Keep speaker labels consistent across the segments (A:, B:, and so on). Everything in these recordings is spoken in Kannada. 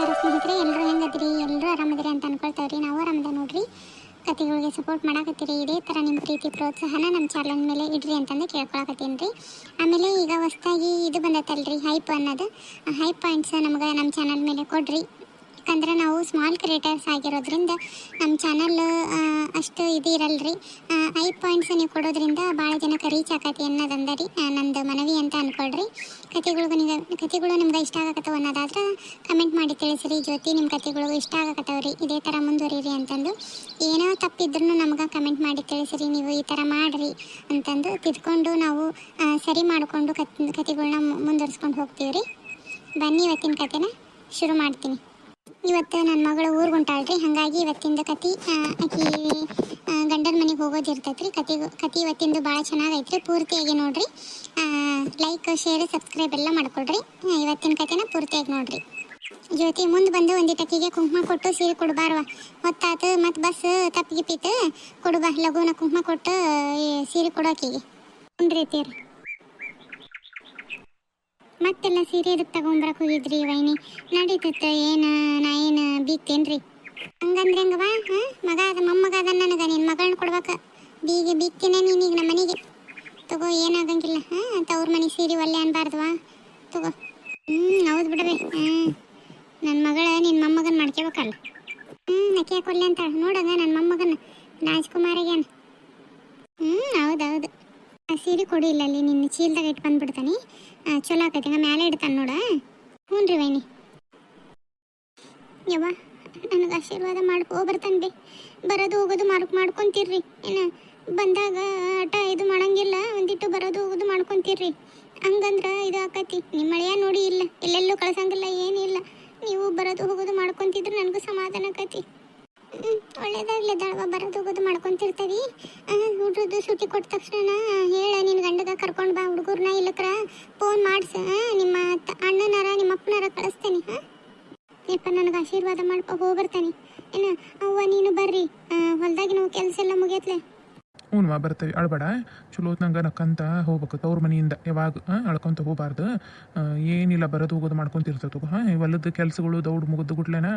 A: ನಮಸ್ಕಾರ ಸ್ನೇಹಿತರೆ ಎಲ್ಲರೂ ಹೆಂಗದ್ರಿ? ಎಲ್ಲರೂ ಆರಾಮದಿರಿ ಅಂತ ಅನ್ಕೊಳ್ತಾವ್ರಿ. ನಾವು ಆರಾಮದ ನೋಡ್ರಿ. ಕತೆಗಳಿಗೆ ಸಪೋರ್ಟ್ ಮಾಡಾಕತ್ತೀರಿ. ಇದೇ ಥರ ನಿಮ್ಮ ಪ್ರೀತಿ, ಪ್ರೋತ್ಸಾಹನ ನಮ್ಮ ಚಾನಲ್ ಮೇಲೆ ಇಡ್ರಿ ಅಂತಂದು ಕೇಳ್ಕೊಳಕತ್ತೀನಿ ರೀ ಆಮೇಲೆ ಈಗ ಹೊಸ್ದಾಗಿ ಇದು ಬಂದತ್ತಲ್ರಿ ಹೈಪ್ ಅನ್ನೋದು. ಹೈಪ್ ಪಾಯಿಂಟ್ಸ್ ನಮ್ಗೆ ನಮ್ಮ ಚಾನಲ್ ಮೇಲೆ ಕೊಡ್ರಿ. ಯಾಕಂದ್ರೆ ನಾವು ಸ್ಮಾಲ್ ಕ್ರಿಯೇಟರ್ಸ್ ಆಗಿರೋದ್ರಿಂದ ನಮ್ಮ ಚಾನಲ್ ಅಷ್ಟು ಇದು ಇರಲ್ರಿ ಐ ಪಾಯಿಂಟ್ಸ್ ನೀವು ಕೊಡೋದ್ರಿಂದ ಭಾಳ ಜನಕ್ಕೆ ರೀಚ್ ಆಕತಿ ಅನ್ನೋದಂದರಿ. ನಂದು ಮನವಿ ಅಂತ ಅನ್ಕೊಳ್ರಿ. ಕತೆಗಳು ನಿಮಗೆ ಕತೆಗಳು ನಿಮ್ಗೆ ಇಷ್ಟ ಆಗಕತ್ತವ ಅನ್ನೋದಾದ್ರೆ ಕಮೆಂಟ್ ಮಾಡಿ ತಿಳಿಸ್ರಿ. ಜ್ಯೋತಿ ನಿಮ್ಮ ಕತೆಗಳು ಇಷ್ಟ ಆಗಕತ್ತವ್ರಿ. ಇದೇ ಥರ ಮುಂದುವರಿರಿ ಅಂತಂದು. ಏನೋ ತಪ್ಪಿದ್ರೂ ನಮ್ಗೆ ಕಮೆಂಟ್ ಮಾಡಿ ತಿಳಿಸ್ರಿ. ನೀವು ಈ ಥರ ಮಾಡಿರಿ ಅಂತಂದು ತಿದ್ಕೊಂಡು ನಾವು ಸರಿ ಮಾಡಿಕೊಂಡು ಕತ್ ಕತೆಗಳನ್ನ ಮುಂದುವರಿಸ್ಕೊಂಡು ಹೋಗ್ತೀವಿ ರೀ ಬನ್ನಿ ಇವತ್ತಿನ ಕತೆನ ಶುರು ಮಾಡ್ತೀನಿ. ಇವತ್ತು ನನ್ನ ಮಗಳು ಊರಿಗೆ ಹೊಂಟಾಳ್ರಿ, ಹಾಗಾಗಿ ಇವತ್ತಿಂದ ಕತಿ ಆಕಿ ಗಂಡನ ಮನೆಗೆ ಹೋಗೋದು ಇರ್ತೈತ್ರಿ ಕತಿ ಕತಿ ಇವತ್ತಿಂದು ಭಾಳ ಚೆನ್ನಾಗೈತ್ರಿ, ಪೂರ್ತಿಯಾಗಿ ನೋಡ್ರಿ. ಲೈಕ್ ಶೇರ್ ಸಬ್ಸ್ಕ್ರೈಬ್ ಎಲ್ಲ ಮಾಡ್ಕೊಳ್ರಿ. ಇವತ್ತಿನ ಕತೆನ ಪೂರ್ತಿಯಾಗಿ ನೋಡ್ರಿ. ಜ್ಯೋತಿ ಮುಂದೆ ಬಂದು ಒಂದಿಟಕ್ಕಿಗೆ ಕುಂಕುಮ ಕೊಟ್ಟು ಸೀರೆ ಕೊಡಬಾರ್ವ. ಹೊತ್ತಾತು, ಮತ್ತು ಬಸ್ ತಪ್ಪಿಗಿಪ್ಪಿತ್ತು ಕೊಡುವ ಲಘುನ ಕುಂಕುಮ ಕೊಟ್ಟು ಸೀರೆ ಕೊಡೋಕಿಗೆ ರೀತಿಯರು ಮತ್ತೆಲ್ಲ ಸೀರೆ ಅದಕ್ಕೆ ತಗೊಂಬರಕ್ಕೆ ಹೋಗಿದ್ರಿ ವೈನಿ? ನಡೀತೈತೆ, ಏನ, ನಾ, ಏನ, ಬೀಗ್ತೇನ್ರಿ? ಹಂಗಂದ್ರೆ ಹಂಗವ ಹಾಂ? ಮಗ ಅದ, ಮೊಮ್ಮಗ ಅದ ನನಗೆ, ನಿನ್ ಮಗಳನ್ನ ಕೊಡ್ಬೇಕು. ಬೀಗೆ ಬೀಗ್ತೀನಿ ನೀನೀಗ ನಮ್ಮ ಮನೆಗೆ ತಗೋ, ಏನಾಗಂಗಿಲ್ಲ, ಹಾಂ? ತವ್ರ ಮನೆ ಸೀರೆ ಒಲ್ಲೆ ಅನ್ಬಾರ್ದವಾ ತಗೋ. ಹ್ಮ್, ಹೌದ್ ಬಿಡ್ರಿ, ಹ. ನನ್ ಮಗಳ ನಿನ್ ಮೊಮ್ಮಗನ ಮಾಡ್ಕೋಬೇಕಲ್ಲ ಹ್ಮ್ ಅಕ್ಕಿ ಕೊಡ್ಲಿ ಅಂತ ನೋಡಂಗ ನನ್ನ ಮೊಮ್ಮಗನ. ರಾಜ್ಕುಮಾರಿಗೆ ಹ್ಞೂ ಹೌದು ಹೌದು. ಆ ಸೀರೆ ಕೊಡಿ ಇಲ್ಲ ಅಲ್ಲಿ ನಿನ್ನ ಚೀಲ್ದಾಗ ಇಟ್ಟು ಬಂದ್ಬಿಡ್ತಾನೆ. ಚಲೋ ಆಕೈತಿ ಮ್ಯಾಲೆ ಇಡ್ತಾನೆ ನೋಡ. ಹ್ಞೂ ರೀ ವೈನಿ. ಯವ್ವ, ನನಗೆ ಆಶೀರ್ವಾದ ಮಾಡ್ಕೋ, ಬರ್ತಾನೆ ಬೇ. ಬರೋದು ಹೋಗೋದು ಮಾರ್ಕ್ ಮಾಡ್ಕೊಂತೀರ್ರಿ. ಏನು, ಬಂದಾಗ ಆಟ ಇದು ಮಾಡಂಗಿಲ್ಲ, ಒಂದಿಟ್ಟು ಬರೋದು ಹೋಗೋದು ಮಾಡ್ಕೊಂತೀರ್ರಿ. ಹಂಗಂದ್ರೆ ಇದು ಆಕೈತಿ. ನಿಮ್ಮ ಮಳೆಯ ನೋಡಿ ಇಲ್ಲ, ಎಲ್ಲೆಲ್ಲೂ ಕಳ್ಸಂಗಿಲ್ಲ, ಏನಿಲ್ಲ. ನೀವು ಬರೋದು ಹೋಗೋದು ಮಾಡ್ಕೊತಿದ್ರೆ ನನಗೂ ಸಮಾಧಾನ ಆಕೈತಿ. ಒಳ್ಳೇದಾಗ್ಲಿ ದಳವ ಬರೋದು ಹೋಗೋದು ಮಾಡ್ಕೊಂತಿರ್ತೀವಿ ಹುಡ್ರದ್ದು ಸುಟಿ ಕೊಟ್ಟ ತಕ್ಷಣ ಹೇಳ ನಿನ್ನ ಗಂಡಗ ಕರ್ಕೊಂಡು ಬಾ ಹುಡುಗರ್ನ ಇಲ್ಲಕ್ರ ಫೋನ್ ಮಾಡ್ಸ ನಿಮ್ಮ ಅಣ್ಣನರ, ನಿಮ್ಮ ಅಪ್ಪನಾರ ಕಳಿಸ್ತೇನೆ ಹಾಂ ನನಗೆ ಆಶೀರ್ವಾದ ಮಾಡ್ಕೊ ಹೋಗ್ಬರ್ತಾನೆ. ಏನ, ಅವ್ವ, ನೀನು ಬರ್ರಿ ಹೊಲ್ದಾಗಿ ನಾವು ಕೆಲಸ ಎಲ್ಲ ಮುಗಿಯತ್ಲೆ.
B: ಹ್ಞೂ ಬರ್ತೇವೆ ಅಳ್ಬೇಡ. ಚಲೋ ಹೊತ್ನಂಗೆ ನಕ್ಕಂತ ಹೋಗ್ಬೇಕು. ತವ್ರ ಮನೆಯಿಂದ ಯಾವಾಗ ಅಳ್ಕೊಂತ ಹೋಗಬಾರ್ದು. ಏನಿಲ್ಲ, ಬರೋದು ಹೋಗೋದು ಮಾಡ್ಕೊಂತಿರ್ತೈತು ಹಾಂ ಹೊಲದ ಕೆಲಸಗಳು ದೌಡ್ ಮುಗಿದು ಗುಟ್ಲೆನ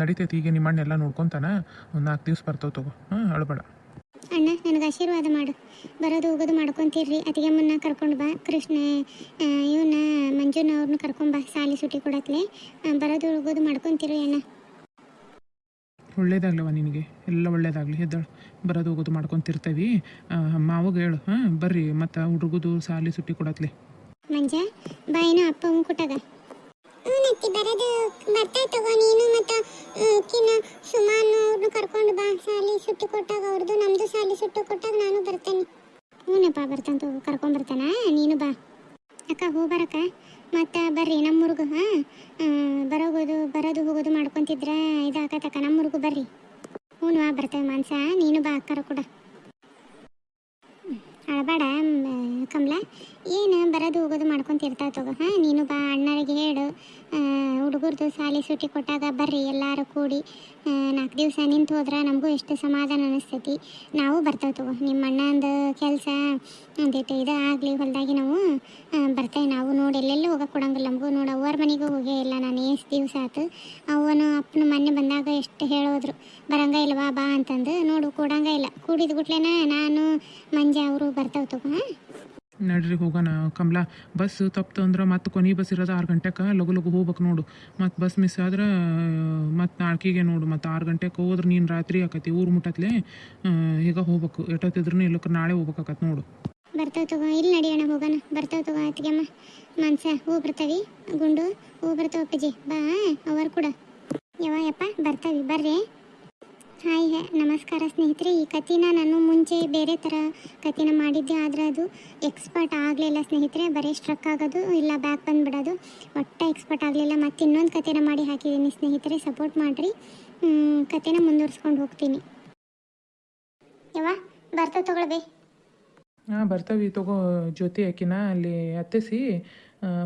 B: ನಡಿತೈತಿ. ಈಗ ನಿಮ್ಮ ಮಣ್ಣೆಲ್ಲ ನೋಡ್ಕೊಂತಾನ, ಒಂದು ನಾಲ್ಕು ದಿವ್ಸ ಬರ್ತವೆ ತಗೋ. ಹಾಂ, ಅಳ್ಬೇಡ.
A: ಅಣ್ಣ, ನನಗೆ ಆಶೀರ್ವಾದ ಮಾಡು. ಬರೋದು ಹೋಗೋದು ಮಾಡ್ಕೊಂತೀರ್ರಿ. ಮುನ್ನ ಕರ್ಕೊಂಡು ಬಾ. ಕೃಷ್ಣ ಇವನ್ನ ಮಂಜುನ ಅವ್ರನ್ನ ಕರ್ಕೊಂಡ್ ಬಾ. ಸಾಲಿ ಸುಟಿ ಕೊಡತ್ಲೆ. ಬರೋದು ಹೋಗೋದು ಮಾಡ್ಕೊಂತೀರಿ ಅಣ್ಣ.
B: ಒಳ್ಳೇದಾಗ್ಲವ ನಿನಗೆ? ಎಲ್ಲ ಒಳ್ಳೇದಾಗಲಿ. ಎದ್ದಾಳು ಬರೋದು ಹೋಗೋದು ಮಾಡ್ಕೊಂತಿರ್ತೇವಿ ಮಾವಾಗ ಹೇಳು, ಹಾಂ, ಬರ್ರಿ, ಮತ್ತು ಹುಡುಗದು ಸಾಲಿ ಸುಟ್ಟಿ ಕೊಡತ್ಲೆ.
A: ಮಂಜ ಬಾಯಿನ ಅಪ್ಪ ಅವ್ನು ಕೊಟ್ಟಾಗ. ನತ್ತಿ ಬರೋದು ಬರ್ತಾ ತಗೋ ನೀನು, ಮತ್ತು ಕಿನ್ನ ಸುಮಾನು ಅವ್ರನ್ನ ಕರ್ಕೊಂಡು ಬಾ. ಸಾಲಿ ಸುಟ್ಟಿ ಕೊಟ್ಟಾಗ ಅವ್ರದ್ದು ನಮ್ಮದು ಸಾಲಿ ಸುಟ್ಟು ಕೊಟ್ಟಾಗ ನಾನು ಬರ್ತೇನೆ. ಹ್ಞೂನಪ್ಪ ಬರ್ತಾನೆ ತಗೋ, ಕರ್ಕೊಂಡು ಬರ್ತಾನ? ನೀನು ಬಾ. ಅಕ್ಕ ಹೋಗ್ಬರಕ್ಕ ಮತ್ತು ಬರ್ರಿ ನಮ್ಮೂರ್ಗು ಹಾಂ? ಬರೋಗೋದು, ಬರೋದು ಹೋಗೋದು ಮಾಡ್ಕೊಂತಿದ್ರೆ ಇದಾಕತ್ತಕ್ಕ ನಮ್ಮೂರ್ಗು ಬರ್ರಿ. ಹ್ಞೂ ಬಾ ಬರ್ತೇವೆ ಮಾನ್ಸ ನೀನು ಬಾ ಅಕ್ಕಾರ ಕೂಡ. ಅಳಬೇಡ ಕಮಲ. ಏನು ಬರೋದು ಹೋಗೋದು ಮಾಡ್ಕೊಂತಿರ್ತಾವ ತಗೋ, ಹಾಂ? ನೀನು ಬಾ, ಅಣ್ಣರಿಗೆ ಹೇಳು. ಹುಡುಗರ್ದು ಸಾಲಿ ಸುಟ್ಟಿ ಕೊಟ್ಟಾಗ ಬರ್ರಿ, ಎಲ್ಲರೂ ಕೂಡಿ ನಾಲ್ಕು ದಿವಸ ನಿಂತು ಹೋದ್ರೆ ನಮಗೂ ಎಷ್ಟು ಸಮಾಧಾನ ಅನಿಸ್ತೈತಿ. ನಾವು ಬರ್ತೇವೆ ನಿಮ್ಮ ಅಣ್ಣಂದು ಕೆಲಸ ಒಂದಿಟ್ಟು ಇದು ಆಗಲಿ, ಹೊಲ್ದಾಗಿ ನಾವು ಬರ್ತೇವೆ. ನಾವು ನೋಡಿ, ಎಲ್ಲೆಲ್ಲೂ ಹೋಗಕ್ಕೆ ಕೊಡಂಗಿಲ್ಲ ನಮಗೂ. ನೋಡಿ ಅವ್ರ ಮನೆಗೂ ಹೋಗೇ ಇಲ್ಲ ನಾನು, ಎಷ್ಟು ದಿವಸ ಆಯ್ತು ಅವನು ಅಪ್ಪನ ಮೊನ್ನೆ ಬಂದಾಗ ಎಷ್ಟು ಹೇಳೋದ್ರು, ಬರಂಗ ಇಲ್ವಾ, ಬಾ ಅಂತಂದು. ನೋಡು, ಕೊಡಂಗ ಇಲ್ಲ. ಕೂಡಿದ ಗುಟ್ಲೆನ ನಾನು, ಮಂಜ, ಅವರು ಬರ್ತಾವೆ ಹಾಂ.
B: ನಡ್ರಿ ಹೋಗೋಣ ಕಮಲ. ಬಸ್ ತಪ್ಪು ಅಂದ್ರೆ ಮತ್ತೆ ಕೊನೆ ಬಸ್ ಇರೋದು ಆರು ಗಂಟೆಗೆ ಲಗು ಲಗು ಹೋಗ್ಬೇಕು ನೋಡು. ಮತ್ತೆ ಬಸ್ ಮಿಸ್ ಆದ್ರೆ, ಮತ್ತೆ ನಾಲ್ಕಿಗೆ ನೋಡು. ಮತ್ತೆ ಆರು ಗಂಟೆಗೆ ಹೋದ್ರೆ ನೀನು ರಾತ್ರಿ ಆಕತಿ ಊರು ಮುಟ್ಟತ್ಲೆ ಈಗ ಹೋಗ್ಬೇಕು. ಎಟ್ಟತ್ತಿದ್ರು ಇಲ್ಲಕ್ಕೆ ನಾಳೆ ಹೋಗ್ಬೇಕಾಕತ್ ನೋಡು.
A: ಬರ್ತಾವ ತಗೋ ಇಲ್ಲಿ ನಡೆಯೋಣ ಹೋಗೋಣ. ಬರ್ತಾವ ತಗೋ ಅತ್ತಿಗೆಮ್ಮ. ಮನ್ಸ, ಹೂ ಬರ್ತಾವಿ. ಗುಂಡು, ಹೂ ಬರ್ತಾವ ಅಪ್ಪಾಜಿ. ಬಾ, ಅವರು ಕೂಡ. ಯಾವ ಯಪ್ಪ, ಬರ್ತಾವಿ. ಬರ್ರಿ. ಹಾಯ್ ಹೇ, ನಮಸ್ಕಾರ ಸ್ನೇಹಿತರೆ. ಈ ಕಥೆನ ನಾನು ಮುಂಚೆ ಬೇರೆ ಥರ ಕಥೆನ ಮಾಡಿದ್ದೆ, ಆದರೆ ಅದು ಎಕ್ಸ್ಪರ್ಟ್ ಆಗಲಿಲ್ಲ ಸ್ನೇಹಿತರೆ. ಬರೀ ಸ್ಟ್ರಕ್ ಆಗೋದು, ಇಲ್ಲ ಬ್ಯಾಕ್ ಬಂದುಬಿಡೋದು. ಒಟ್ಟು ಎಕ್ಸ್ಪರ್ಟ್ ಆಗಲಿಲ್ಲ, ಮತ್ತು ಇನ್ನೊಂದು ಕಥೆನ ಮಾಡಿ ಹಾಕಿದ್ದೀನಿ ಸ್ನೇಹಿತರೆ. ಸಪೋರ್ಟ್ ಮಾಡಿರಿ. ಕಥೆನ ಮುಂದುವರ್ಸ್ಕೊಂಡು ಹೋಗ್ತೀನಿ. ಯವ್ವ, ಬರ್ತಾ ತಗೊಳ್ಬೇ.
B: ಹಾಂ, ಬರ್ತಾವಿ, ತಗೋ, ಜ್ಯೋತಿ ಹಾಕಿನ ಅಲ್ಲಿ ಹತ್ತಿಸಿ.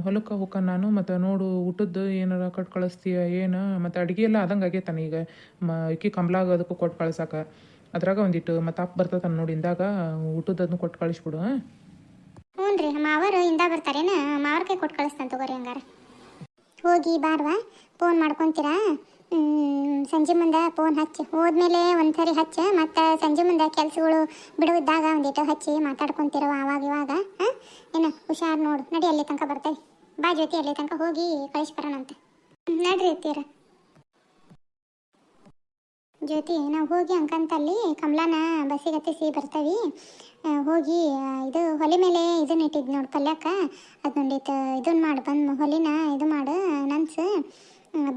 B: ಹೊಲಕ್ಕೆ ಹೋಗ ನಾನು, ಮತ್ತು ನೋಡು ಊಟದ್ದು ಏನಾರ ಕೊಟ್ಟು ಕಳಿಸ್ತೀಯ, ಏನು, ಮತ್ತು ಅಡುಗೆ ಎಲ್ಲ ಆದಂಗೆ ಆಗೈತಾನೆ ಈಗ. ಮ ಇಕ್ಕಿ ಕಂಬ್ಲಾಗ ಅದಕ್ಕೂ ಕೊಟ್ಟು ಕಳ್ಸಕ. ಅದ್ರಾಗ ಒಂದಿಟ್ಟು ಮತ್ತು ಅಪ್ಪ ಬರ್ತತಾನ ನೋಡಿ ಇಂದಾಗ ಊಟದದನ್ನು ಕೊಟ್ಟು ಕಳಿಸ್ಬಿಡು
A: ಹ್ಞೂ ರೀ ಮಾವರು ಇಂದ ಬರ್ತಾರೇನು? ಮಾವ್ರಿಗೆ ಕೊಟ್ಟು ಕಳಿಸ್ತಾನೆ ತಗೋರಿ ಹಂಗಾರೆ. ಹೋಗಿ ಬಾರ್ವಾ, ಫೋನ್ ಮಾಡ್ಕೊತೀರಾ? ಸಂಜೆ ಮುಂದೆ ಫೋನ್ ಹಚ್ಚಿ. ಹೋದ್ಮೇಲೆ ಒಂದ್ಸರಿ ಹಚ್ಚ ಮತ್ತು ಸಂಜೆ ಮುಂದೆ ಕೆಲಸಗಳು ಬಿಡುವಿದ್ದಾಗ ಒಂದಿಟ್ಟು ಹಚ್ಚಿ ಮಾತಾಡ್ಕೊಂತಿರುವ ಅವಾಗ ಇವಾಗ ಹಾಂ? ಏನು ಹುಷಾರು ನೋಡು. ನಡಿ ಅಲ್ಲಿ ತನಕ ಬರ್ತೇವೆ ಬಾ ಜ್ಯೋತಿ ಅಲ್ಲಿ ತನಕ ಹೋಗಿ ಕಳಿಸಿ ಬರೋಣಂತೆ ಹ್ಮ್, ನಡ್ರಿ ಇರ್ತೀರ ಜ್ಯೋತಿ ನಾವು ಹೋಗಿ ಅಂಕಂತಲ್ಲಿ ಕಮಲಾನ ಬಸ್ಸಿಗೆ ಹತ್ತಿಸಿ ಬರ್ತೀವಿ. ಹೋಗಿ ಇದು ಹೊಲಿ ಮೇಲೆ ಇದನ್ನ ಇಟ್ಟಿದ್ದು ನೋಡಿ ಪಲ್ಯಕ್ಕ ಅದು ನೋಡಿತ್ತು ಇದನ್ನ ಮಾಡಿ ಬಂದು ಹೊಲಿನ ಇದು ಮಾಡು ನನ್ಸು.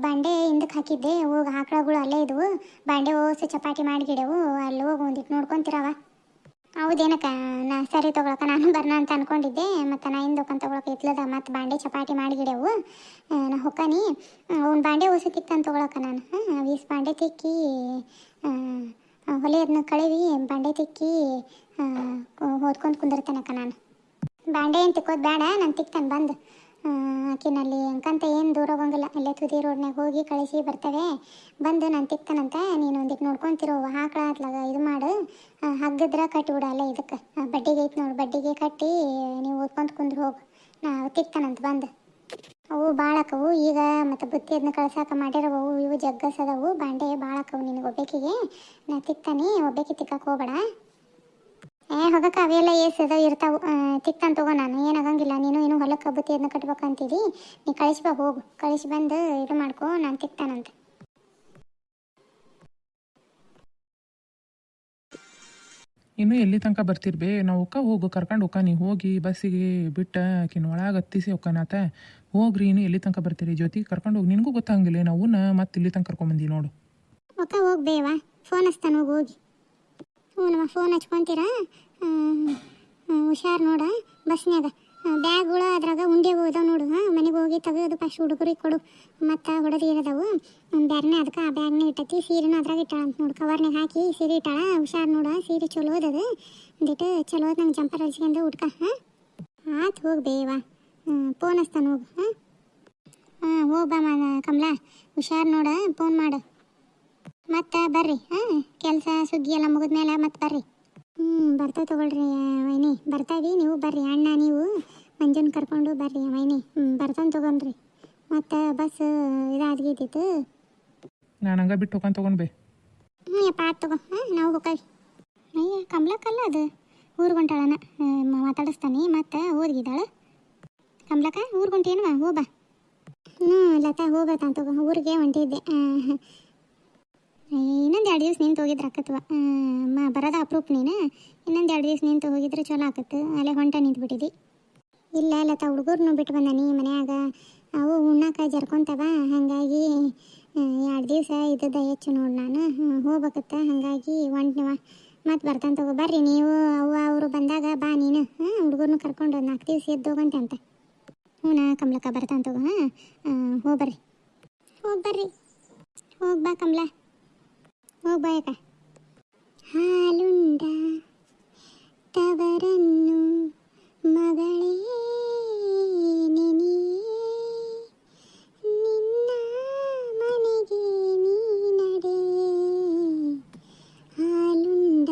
A: ಬಾಂಡೆ ಹಿಂದಕ್ಕೆ ಹಾಕಿದ್ದೆ. ಹೋಗಿ ಆಕಳಗಳು ಅಲ್ಲೇ ಇದ್ವು. ಬಂಡೆ ಓಸು ಚಪಾತಿ ಮಾಡಿಗಿಡವು. ಅಲ್ಲಿ ಹೋಗಿ ಒಂದಿಟ್ಟು ನೋಡ್ಕೊಂತಿರವ ಹೌದೇನಕ್ಕ, ನಾ ಸರಿ ತೊಗೊಳಕ ನಾನು ಬರ್ನ ಅಂತ ಅನ್ಕೊಂಡಿದ್ದೆ. ಮತ್ತು ನಾ ಹಿಂದೆ ಹೋಗ್ಕೊಂಡ್ ತೊಗೊಳಕ ಇತ್ಲದ ಮತ್ತು ಬಾಂಡೆ ಚಪಾತಿ ಮಾಡಿಗಿಡವು. ನಾ ಹೊಕ್ಕನಿ. ಅವ್ನ ಬಾಂಡೆ ಓಸು ತಿಕ್ಕಂತ ತೊಗೊಳಕ ನಾನು ವೀಸ್ ಬಾಂಡೆ ತಿಕ್ಕಿ ಹೊಲೆ ಅದನ್ನ ಕಳವಿ, ಬಾಂಡೆ ತಿಕ್ಕಿ ಹೋದ್ಕೊಂಡು ಕುಂದಿರ್ತಾನಕ್ಕ ನಾನು. ಬಾಂಡೆ ಏನು ತಿಕ್ಕೋದು ಬೇಡ ನಾನು ತಿಕ್ತಾನೆ ಬಂದು. ಆಕಿನಲ್ಲಿ ಅಂಕಂತ ಏನು ದೂರ ಹೋಗಂಗಿಲ್ಲ. ಅಲ್ಲೇ ತುದಿ ರೋಡ್ನಾಗ ಹೋಗಿ ಕಳಿಸಿ ಬರ್ತವೆ. ಬಂದು ನಾನು ತಿಕ್ತನಂತೆ ನೀನು ಒಂದಿಟ್ಟು ನೋಡ್ಕೊಂತಿರೋ. ಹಾಕಳ ಅತ್ಲಾಗ ಇದು ಮಾಡು. ಹಗ್ಗದ್ರೆ ಕಟ್ಟಿಬಿಡು ಅಲ್ಲ ಇದಕ್ಕೆ. ಬಡ್ಡಿಗೆ ಐತೆ ನೋಡಿ, ಬಡ್ಡಿಗೆ ಕಟ್ಟಿ ನೀವು ಓದ್ಕೊಂತ ಕುಂದ್ರು ಹೋಗು. ನಾ ತಿಕ್ತಾನಂತ ಬಂದು. ಅವು ಭಾಳಕ್ಕವು ಈಗ ಮತ್ತು ಬುತ್ತಿ ಅದನ್ನ ಕಳ್ಸಾಕ ಮಾಡಿರೋವು. ಇವು ಜಗ್ಗಸದವು ಬಾಂಡೆ ಭಾಳಕ್ಕವು ನಿನಗೆ ಒಬ್ಬೇಕಿಗೆ. ನಾ ತಿಕ್ತಾನೆ, ಒಬ್ಬೇಕಿ ತಿಕ್ಕಕ್ಕೆ ಹೋಗ್ಬೇಡ. ಏ ಹೋಗಕ್ಕ ಅವೆಲ್ಲ ಏಸ್ ಅದಾವ ಇರ್ತಾವು. ತಿಕ್ತಾನೆ ತಗೋ ನಾನು. ಏನಾಗಂಗಿಲ್ಲ ನೀನು ಏನು ಹೊಲಕ್ಕೆ ಬುತ್ತಿ ಅದನ್ನ ಕಟ್ಬೇಕಂತಿದಿ ನೀ ಕಳಿಸಿ ಬಾ ಹೋಗು. ಕಳಿಸಿ ಬಂದು ಇದು ಮಾಡ್ಕೊ ನಾನು ತಿಕ್ತಾನಂತ.
B: ಇನ್ನು ಎಲ್ಲಿ ತನಕ ಬರ್ತಿರ್ಬೇ? ನಾವು ಒಕ್ಕ ಹೋಗು. ಕರ್ಕೊಂಡು ಒಕ್ಕ ನೀ ಹೋಗಿ ಬಸ್ಸಿಗೆ ಬಿಟ್ಟ ಆಕಿನ ಒಳಗೆ ಹತ್ತಿಸಿ ಒಕ್ಕನಾತ ಹೋಗ್ರಿ ಇನ್ನು ಎಲ್ಲಿ ತನಕ ಬರ್ತೀರಿ? ಜೊತೆಗೆ ಕರ್ಕೊಂಡು ಹೋಗಿ. ನಿನಗೂ ಗೊತ್ತಾಗಂಗಿಲ್ಲ ನಾವು ಮತ್ತೆ ಇಲ್ಲಿ ತನಕ ಕರ್ಕೊಂಬಂದಿ ನೋಡು.
A: ಒಕ್ಕ ಹೋಗ್ಬೇವಾ ಫೋನ್ ಹಚ್ತಾನೆ ಹೋಗಿ. ಹೋಗಿ ಹ್ಞೂ ಫೋನ್ ಹಚ್ಕೊಂತೀರಾ? ಹುಷಾರು ನೋಡ ಬಸ್ನ್ಯಾಗ. ಬ್ಯಾಗ್ಗಳು ಅದ್ರಾಗ ಉಂಡೆ ಅದಾವ ನೋಡು ಮನೆಗೆ ಹೋಗಿ ತೆಗೆದು ಫಸ್ಟ್ ಹುಡುಗರಿಗೆ ಕೊಡು. ಮತ್ತು ಹೊಡೆದು ಏನದಾವು ಬ್ಯಾಗ್ನೇ ಅದಕ್ಕೆ ಆ ಬ್ಯಾಗ್ನೇ ಇಟ್ಟೈತಿ, ಸೀರೆನೂ ಅದ್ರಾಗ ಇಟ್ಟಾಳ. ಅಂತ ನೋಡು ಕವರ್ನಾಗ ಹಾಕಿ ಸೀರೆ ಇಟ್ಟಾಳ. ಹುಷಾರು ನೋಡ ಸೀರೆ ಚಲೋ ಅದ ಒಂದಿಟ್ಟು ಚಲೋ ಅದ ನಂಗೆ ಜಂಪರ್ ಹಚ್ಕೊಂಡು ಉಟ್ಕ ಹಾಂ ಆತು, ಹೋಗಿ ಬೇವಾ. ಫೋನ್ ಹಚ್ತಾನೆ ಹೋಗು ಹಾಂ ಹಾಂ ಹೋಗ್ಬಾ ಮ, ಕಮಲಾ. ಹುಷಾರು ನೋಡ ಫೋನ್ ಮಾಡು. ಮತ್ತೆ ಬರ್ರಿ ಹಾಂ? ಕೆಲಸ ಸುಗ್ಗಿ ಎಲ್ಲ ಮುಗಿದ್ಮೇಲೆ ಮತ್ತೆ ಬರ್ರಿ. ಹ್ಞೂ ಬರ್ತಾ ತಗೊಳ್ರಿ ವೈನಿ. ಬರ್ತಾವಿ ನೀವು ಬರ್ರಿ ಅಣ್ಣ ನೀವು ಮಂಜನ್ ಕರ್ಕೊಂಡು ಬರ್ರಿ ವೈನಿ. ಹ್ಞೂ ಬರ್ತಾನೆ ತಗೊಂಡ್ರಿ. ಮತ್ತು ಬಸ್ ಇದಾದ್ಗಿದ್ದಿತ್ತು
B: ನಾನು ಹಂಗೆ ಬಿಟ್ಟು ಹೋಗ್ಕೊಂಡು ತೊಗೊಂಡ್ಬೇ
A: ಹ್ಞೂ ಯಪ್ಪ ಆತ್ ತಗೋ. ಹಾಂ ನಾವು ಹೋಗಿ ಅಯ್ಯ ಕಮಲಕ್ಕಲ್ಲ ಅದು? ಊರು ಹೊಂಟಾಳನ ಮಾತಾಡಿಸ್ತಾನೆ ಮತ್ತು ಊರಿಗಿದ್ದಾಳೆ ಕಮಲಕ್ಕ ಊರು ಹೊಂಟೇನುವ ಹೋಬಾ ಹ್ಞೂ ಲತಾ ಹೋಗತ್ತಾನ ತಗೋ. ಊರಿಗೆ ಹೊಂಟಿದ್ದೆ ಇನ್ನೊಂದು ಎರಡು ದಿವಸ ನಿಂತು ಹೋಗಿದ್ರೆ ಆಕತ್ವ. ಮ ಬರೋದ ಅಪ್ರೂಪ್ ನೀನು? ಇನ್ನೊಂದು ಎರಡು ದಿವಸ ನಿಂತು ಹೋಗಿದ್ರೆ ಚಲೋ ಆಕತ್ತು ಅಲ್ಲೇ ಹೊಂಟ ನಿಂತ್ಬಿಟ್ಟಿದ್ದಿ ಇಲ್ಲ, ಲತಾ, ಹುಡುಗರ್ನು ಬಿಟ್ಟು ಬಂದಾನಿ ಮನ್ಯಾಗ. ಅವು ಉಣ್ಣಾಕ ಜರ್ಕೊಂತವ, ಹಾಗಾಗಿ ಎರಡು ದಿವಸ ಇದ್ದದ ಹೆಚ್ಚು ನೋಡಿ ನಾನು. ಹೋಗ್ಬೇಕತ್ತ, ಹಾಗಾಗಿ ಹೊಂಟ್ನವ ಮತ್ತೆ ಬರ್ತಾನೆ ತಗೋ, ಬರ್ರಿ ನೀವು ಅವು ಅವರು ಬಂದಾಗ ಬಾ ನೀನು. ಹಾಂ ಹುಡುಗರ್ನು ಕರ್ಕೊಂಡು ನಾಲ್ಕು ದಿವಸ ಎದ್ದು ಹೋಗಂತ ಅಂತ. ಹ್ಞೂ ಕಮಲಕ್ಕ ಬರ್ತಾನೆ ತಗೋ, ಹಾಂ. ಹೋಗ್ಬರ್ರಿ ಹೋಗ್ಬರ್ರಿ ಹೋಗ್ಬಾ ಕಮಲ. ಹೋಗಿ ಬಾ ಯಾಕ ಹಾಲುಂಡ ತವರನ್ನು ಮಗಳೇ ನೆನೆಯೇ ನಿನ್ನ ಮನೆಗೆ ನೀ ನಡೆ ಹಾಲುಂಡ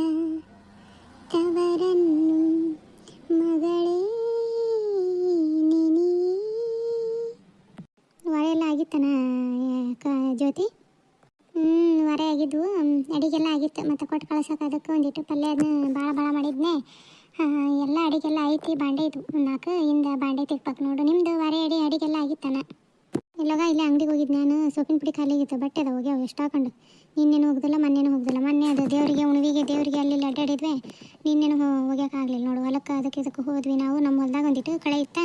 A: ತವರನ್ನು ಮಗಳೇ ನೆನೆಯೇ ಹೊರೆಲ್ಲ ಆಗಿತ್ತನ ಕ ಜ್ಯೋತಿ ಹ್ಞೂ ಹೊರೆ ಆಗಿದ್ವು ಹ್ಮ್, ಅಡಿಗೆಲ್ಲ ಆಗಿತ್ತು ಮತ್ತು ಕೊಟ್ಟು ಕಳ್ಸೋಕೆ ಅದಕ್ಕೆ ಒಂದಿಟ್ಟು ಪಲ್ಯ ಅದನ್ನ ಭಾಳ ಭಾಳ ಮಾಡಿದ್ನೆ ಎಲ್ಲ ಅಡಿಗೆಲ್ಲ ಐತಿ, ಬಾಂಡೆ ಇತ್ತು ನಾಲ್ಕು. ಹಿಂದೆ ಬಾಂಡೆ ತಿಕ್ಬೇಕು ನೋಡು. ನಿಮ್ಮದು ವಾರೆ ಅಡಿ, ಅಡಿಗೆಲ್ಲ ಆಗಿತ್ತಾನೆ? ಎಲ್ಲವಾ ಇಲ್ಲಿ ಅಂಗಡಿಗೆ ಹೋಗಿದ್ದು ನಾನು. ಸೊಪ್ಪಿನ ಪುಡಿ ಖಾಲಿ ಆಗಿತ್ತು ಬಟ್ಟೆ ಅದ, ಹೋಗ್ಯಾವ, ಎಷ್ಟು ಹಾಕೊಂಡು ನಿನ್ನೇನು ಹೋಗ್ದಿಲ್ಲ, ಮೊನ್ನೆನೂ ಹೋಗ್ದಿಲ್ಲ. ಮೊನ್ನೆ ಅದು ದೇವರಿಗೆ, ಉಣವಿಗೆ, ದೇವರಿಗೆ ಅಲ್ಲಿ ಅಡ್ಡಾಡಿದ್ವಿ ನಿನ್ನೇನು ಹೋಗ್ಯಾಕಾಗಲಿಲ್ಲ ನೋಡು. ಹೊಲಕ್ಕೆ ಅದಕ್ಕೆ ಇದಕ್ಕೆ ಹೋದ್ವಿ ನಾವು. ನಮ್ಮ ಹೊಲ್ದಾಗ ಒಂದಿಟ್ಟು ಕಳೆ ಇತ್ತ.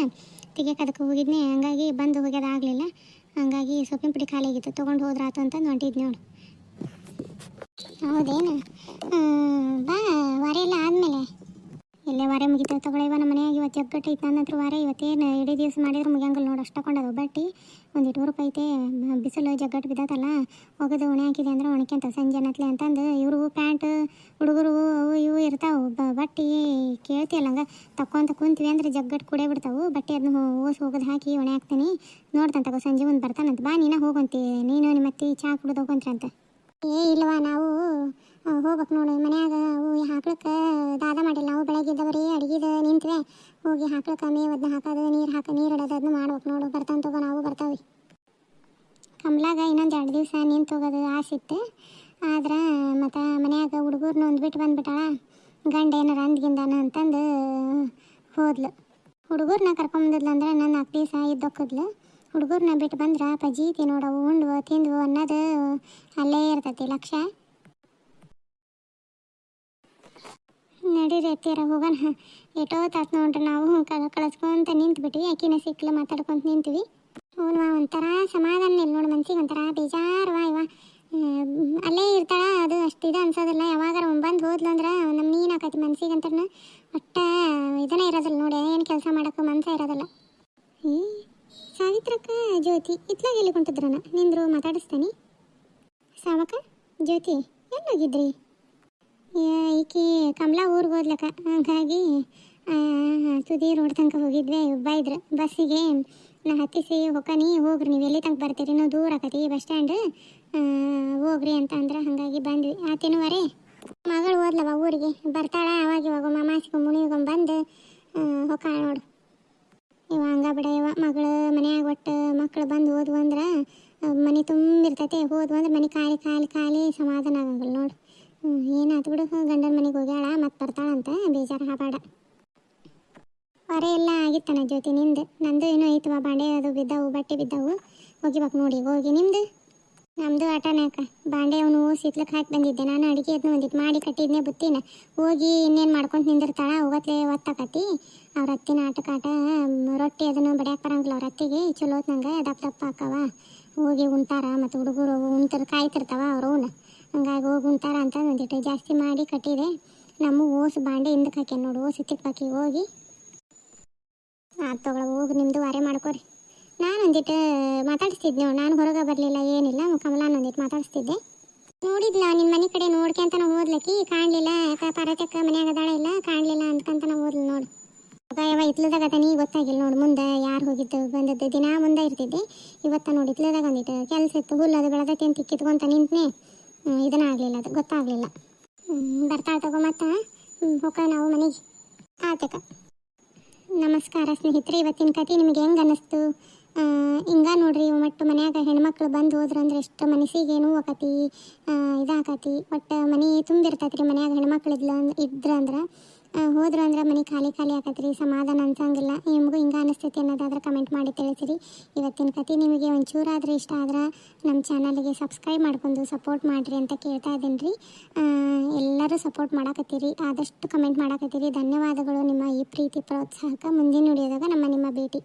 A: ತೆಗಿಯಕ್ಕೆ ಅದಕ್ಕೆ ಹೋಗಿದ್ನಿ. ಹಂಗಾಗಿ ಬಂದು ಹೋಗ್ಯೋದಾಗಲಿಲ್ಲ ಹಂಗಾಗಿ ಸೊಪ್ಪಿನ ಪುಡಿ ಖಾಲಿ ಆಗಿತ್ತು ತೊಗೊಂಡು ಹೋದ್ರಾತು ಅಂತ ಹೊಂಟಿದ್ನಿ ನೋಡು. ಹೌದೇನು? ಬಾ, ವಾರ ಆದಮೇಲೆ. ಇಲ್ಲೇ ವಾರ ಮುಗಿತ ತಗೊಳ್ಳಿವ ನಮ್ಮ ಮನೆಯಾಗ ಇವತ್ತು ಜಗ್ಗಟ್ಟು ಐತೆ ನನ್ನ ಹತ್ರ ವಾರ, ಇವತ್ತೇನು ಇಡೀ ದಿವಸ ಮಾಡಿದ್ರೆ ಮುಗಿಯಂಗಿಲ್ಲ ನೋಡಿ, ಅಷ್ಟು ತಗೊಂಡದು ಬಟ್ಟಿ. ಒಂದು ಇಟ್ಟು ರೂಪಾಯಿ ಐತೆ ಬಿಸಿಲು ಜಗ್ಗಟ್ಟು ಬಿದ್ದತಲ್ಲ, ಒಗದು ಒಣೆ ಹಾಕಿದೆ ಅಂದ್ರೆ ಒಣಕ್ಯಂತ ಸಂಜೆ ಅನ್ನತ್ಲೆ ಅಂತಂದು ಇವರು ಪ್ಯಾಂಟ್, ಹುಡುಗರು ಅವು ಇವು ಇರ್ತಾವೆ ಬಟ್ಟಿ ಕೇಳ್ತಿಯಲ್ಲ ಹಂಗೆ, ತಕ್ಕೊಂತ ಕುಂತೀವಿ ಅಂದ್ರೆ ಜಗ್ಗಟ್ಟು ಕುಡೇ ಬಿಡ್ತಾವು, ಬಟ್ಟೆ ಅದನ್ನ ಓಸ್ ಹೋಗೋದು ಹಾಕಿ ಒಣೆ ಹಾಕ್ತೀನಿ, ನೋಡ್ತಾನೆ ಸಂಜೆ ಮುಂದೆ ಬರ್ತಾನಂತ, ಬಾ ನೀನು ಹೋಗಂತಿ ನೀನು ನಿಮ್ಮ ಮತ್ತೆ ಚಹಾ ಕುಡಿದು ಹೋಗಂತ್ರಂತ ಏ ಇಲ್ವಾ, ನಾವು ಹೋಗ್ಬೇಕು ನೋಡಿ. ಮನ್ಯಾಗ ಅವು ಹಾಕ್ಲಿಕ್ಕೆ ದಾದ ಮಾಡಿಲ್ಲ. ನಾವು ಬೆಳಗ್ಗೆ ಇದ್ದವರೇ ಅಡುಗೆದು ನಿಂತ್ವೆ. ಹೋಗಿ ಹಾಕ್ಲಿಕ್ಕೆ ಮೇವು ಅದನ್ನ ಹಾಕೋದು, ನೀರು ಹಾಕಿ, ನೀರು ಇಡೋದು ಅದನ್ನ ಮಾಡ್ಬೇಕು ನೋಡು. ಬರ್ತಾನೆ ತಗೋ, ನಾವು ಬರ್ತಾವೆ ಕಮಲಾಗ ಇನ್ನೊಂದು ಎರಡು ದಿವಸ ನಿಂತು ಹೋಗೋದು ಆಸೆ ಇತ್ತು. ಆದ್ರೆ ಮತ್ತು ಮನ್ಯಾಗ ಹುಡುಗರ್ನ ಒಂದ್ಬಿಟ್ಟು ಬಂದ್ಬಿಟ್ಟಾಳ. ಗಂಡ ಏನಾರ ಅಂದ್ಗಿಂದಾನ ಅಂತಂದು ಹೋದ್ಲು. ಹುಡುಗರ್ನ ಕರ್ಕೊಂಬಂದಿದ್ಲು ಅಂದ್ರೆ ನನ್ನ ನಾಲ್ಕು ದಿವಸ ಇದ್ದೊಕ್ಕದ್ಲು ಹುಡುಗರ್ನ ಬಿಟ್ಟು ಬಂದ್ರೆ ಪಜೀತಿ ನೋಡವು ಉಂಡ್ವು, ತಿಂದ್ವು ಅನ್ನೋದು ಅಲ್ಲೇ ಇರ್ತೈತಿ ಲಕ್ಷ. ನಡೀರಿ ಅತ್ತೀರ ಹೋಗೋಣ. ಎಟೋ ತಾತ್ ನೋಡ್ರಿ ನಾವು ಕ ಕಳಿಸ್ಕೊಂತ ನಿಂತ್ಬಿಟ್ವಿ. ಆಕಿನ ಸಿಕ್ಕಲು ಮಾತಾಡ್ಕೊಂತ ನಿಂತ್ವಿ. ವಾ ಒಂಥರ ಸಮಾಧಾನ ಇಲ್ಲ ನೋಡಿ ಮನ್ಸಿಗೆ ಒಂಥರ ಬೇಜಾರವ ಇವ ಹ್ಮ್, ಅಲ್ಲೇ ಇರ್ತಾಳ ಅದು ಅಷ್ಟು ಇದು ಅನ್ಸೋದಿಲ್ಲ. ಯಾವಾಗಾರ ಬಂದು ಹೋದ್ಲು ಅಂದ್ರೆ ನಮ್ಮ ನೀನು ಆಕತಿ ಮನ್ಸಿಗೆ ಅಂತ ಒಟ್ಟ ಇದನ್ನೇ ಇರೋದಿಲ್ಲ ನೋಡಿ ಏನು ಕೆಲಸ ಮಾಡೋಕ್ಕೂ ಮನ್ಸೇ ಇರೋದಿಲ್ಲ. ಹ್ಞೂ ಸಾವಿತ್ರಕ್ಕ ಜ್ಯೋತಿ ಇತ್ಲಾಗ ಎಲ್ಲಿ ಕುಂತಿದ್ರನ ನಿಂದ್ರು ಮಾತಾಡಿಸ್ತಾನೆ. ಸಾವಕ ಜ್ಯೋತಿ ಎಲ್ಲೋಗಿದ್ರಿ? ಈಕಿ ಕಮಲಾ ಊರಿಗೆ ಹೋದ್ಲಕ್ಕ. ಹಾಗಾಗಿ ತುದಿ ರೋಡ್ ತನಕ ಹೋಗಿದ್ವಿ. ಒಬ್ಬ ಇದ್ರು. ಬಸ್ಸಿಗೆ, ನಾ ಹತ್ತಿಸಿ ಹೊಕ್ಕನಿ ಹೋಗ್ರಿ. ನೀವು ಎಲ್ಲಿ ತನಕ ಬರ್ತೀರಿ? ನಾವು ದೂರ ಆಕತಿ ಬಸ್ ಸ್ಟ್ಯಾಂಡ್. ಹೋಗ್ರಿ ಅಂತ ಅಂದ್ರೆ ಹಾಗಾಗಿ ಬಂದ್ವಿ. ಆತೇನುವರೆ ಮಗಳು ಹೋದ್ಲವ ಊರಿಗೆ. ಬರ್ತಾಳ, ಅವಾಗ ಇವಾಗ ಮಾಮಾಸಿಗೆ ಮುನಿಗೊಂಬ ಬಂದು ಹೊಕ್ಕ ನೋಡು. ಇವ ಹಂಗ ಬಿಡ ಇವ. ಮಗಳು ಮನ್ಯಾಗ ಒಟ್ಟು ಮಕ್ಳು ಬಂದು ಹೋದ್ವು ಅಂದ್ರೆ, ಮನೆ ತುಂಬಿರ್ತೈತೆ. ಹೋದ್ವು ಅಂದ್ರೆ ಮನೆ ಖಾಲಿ ಖಾಲಿ ಖಾಲಿ ಸಮಾಧಾನ ಆಗಂಗಿಲ್ಲ ನೋಡು. ಹ್ಞೂ ಏನಾಯ್ತು ಬಿಡು. ಗಂಡನ ಮನೆಗೆ ಹೋಗ್ಯಾಳ ಮತ್ತೆ ಬರ್ತಾಳಂತ ಬೇಜಾರು ಹಾಬಾಡ. ಹೊರೆ ಎಲ್ಲ ಆಗಿತ್ತನ ಜ್ಯೋತಿ ನಿಂದು. ನಂದು ಏನೋ ಐತವ ಬಾಂಡೆ, ಅದು ಬಿದ್ದವು, ಬಟ್ಟೆ ಬಿದ್ದವು. ಹೋಗಿಬೇಕು ನೋಡಿ, ಹೋಗಿ ನಿಮ್ದು? ನಮ್ಮದು ಅಕ್ಕ ಬಾಂಡೆ ಅವನು ಸಿತ್ಲಕ್ಕೆ ಹಾಕಿ ಬಂದಿದ್ದೆ. ನಾನು ಅಡುಗೆ ಅದನ್ನ ಒಂದಿಟ್ಟು ಮಾಡಿ ಕಟ್ಟಿದ್ನೆ ಬುತ್ತಿನ. ಹೋಗಿ ಇನ್ನೇನು ಮಾಡ್ಕೊಂಡು ನಿಂದಿರ್ತಾಳ? ಹೋಗತ್ಲೆ ಒತ್ತಾಕತಿ ಅವ್ರ ಅತ್ತಿನ ಆಟಕಾಟ ಕಾಟ ರೊಟ್ಟಿ ಅದನ್ನು ಬಡಿಯಕ್ಕೆ ಬರಂಗಿಲ್ಲ ಅವ್ರ ಅತ್ತಿಗೆ. ಚಲೋ ನಂಗೆ ದಪ್ಪ ದಪ್ಪ ಹಾಕವ ಹೋಗಿ ಉಂಟಾರ ಮತ್ತು ಹುಡುಗರು ಉಣ್ತಾರೆ, ಕಾಯ್ತಿರ್ತಾವ ಅವ್ರು ಉಣ್ಣ ಹಂಗಾಗಿ ಹೋಗಿ ಉಣ್ತಾರ ಅಂತ ಒಂದಿಟ್ಟು ಜಾಸ್ತಿ ಮಾಡಿ ಕಟ್ಟಿದೆ. ನಮ್ಮ ಓಸು ಬಾಂಡೆ ಹಿಂದಕ್ಕೆ ಹಾಕಿ ನೋಡು, ಓಸು ತಿಕ್ಕಾಕಿ ಹೋಗಿ. ಆ ತಗೊಳ ಹೋಗಿ ನಿಮ್ಮದು ವಾರೆ ಮಾಡ್ಕೊರಿ. ನಾನು ಒಂದಿಟ್ಟು ಮಾತಾಡಿಸ್ತಿದ್ದೆ ನಾನು ಹೊರಗೆ ಬರಲಿಲ್ಲ, ಏನಿಲ್ಲ ಕಮಲಾನ ಒಂದಿಟ್ಟು ಮಾತಾಡಿಸ್ತಿದ್ದೆ. ನೋಡಿದ್ಲ ನಿಮ್ಮ ಮನೆ ಕಡೆ ನೋಡ್ಕೊಂತ ನಾವು ಓದ್ಲಕ್ಕಿ ಕಾಣಲಿಲ್ಲ, ಯಾಕೆ ಪರತಕ್ಕ ಮನ್ಯಾಗ ಅದಾಳ ಇಲ್ಲ, ಕಾಣಲಿಲ್ಲ ಅಂತಂತ ನಾವು ಓದ್ಲಿ ನೋಡು. ಯಾವ ಇತ್ಲದಾಗ ಅದ ನೀ ಗೊತ್ತಾಗಿಲ್ಲ ನೋಡು, ಮುಂದೆ ಯಾರು ಹೋಗಿದ್ದು, ಬಂದದ್ದು, ದಿನ ಮುಂದೆ ಇರ್ತಿದ್ದೆ. ಇವತ್ತ ನೋಡಿ ಇತ್ಲದಾಗ ಒಂದಿಟ್ಟು ಕೆಲಸ ಇತ್ತು, ಹುಲ್ಲು ಅದು ಅಂತ ಕಿತ್ಕೊಂತ ನಿಂತ್ನೆ. ಇದನ್ನ ಆಗಲಿಲ್ಲ ಅದು, ಗೊತ್ತಾಗಲಿಲ್ಲ. ಬರ್ತಾ ತಗೋ ಮತ್ತ. ಹೋಗ ನಾವು ಮನೆಗೆ. ಆತಕ ನಮಸ್ಕಾರ ಸ್ನೇಹಿತರೆ, ಇವತ್ತಿನ ಕತೆ ನಿಮಗೆ ಹೆಂಗೆ ಅನ್ನಿಸ್ತು? ಹಿಂಗ ನೋಡ್ರಿ ಒಟ್ಟು ಮನ್ಯಾಗ ಹೆಣ್ಮಕ್ಳು ಬಂದು ಹೋದ್ರಂದ್ರೆ ಎಷ್ಟು ಮನಸ್ಸಿಗೆ ನೋವು ಆಕತಿ ಇದಾಕತಿ. ಒಟ್ಟು ಮನೆ ತುಂಬಿರ್ತೈತ್ರಿ, ಮನ್ಯಾಗ ಹೆಣ್ಮಕ್ಳು ಇದ್ಲ ಇದ್ರ ಅಂದ್ರೆ ಹೋದ್ರ ಅಂದ್ರೆ ಮನೆ ಖಾಲಿ ಖಾಲಿ ಆಕತ್ರಿ, ಸಮಾಧಾನ ಅನ್ಸಂಗಿಲ್ಲ. ನಿಮಗೂ ಹಿಂಗ ಅನಿಸ್ತೈತಿ ಅನ್ನೋದಾದ್ರೆ ಕಮೆಂಟ್ ಮಾಡಿ ತಿಳಿಸಿರಿ. ಇವತ್ತಿನ ಕತೆ ನಿಮಗೆ ಒಂಚೂರಾದ್ರೆ ಇಷ್ಟ ಆದ್ರೆ ನಮ್ಮ ಚಾನಲ್ಗೆ ಸಬ್ಸ್ಕ್ರೈಬ್ ಮಾಡ್ಕೊಂಡು ಸಪೋರ್ಟ್ ಮಾಡಿರಿ ಅಂತ ಕೇಳ್ತಾ ಇದ್ದೀನಿ ರೀ ಎಲ್ಲರೂ ಸಪೋರ್ಟ್ ಮಾಡಾಕತ್ತೀರಿ. ಆದಷ್ಟು ಕಮೆಂಟ್ ಮಾಡಾಕತ್ತೀರಿ. ಧನ್ಯವಾದಗಳು. ನಿಮ್ಮ ಈ ಪ್ರೀತಿ, ಪ್ರೋತ್ಸಾಹಕ್ಕೆ ಮುಂದಿನ ವಿಡಿಯೋದಾಗ ನಮ್ಮ ನಿಮ್ಮ ಭೇಟಿ.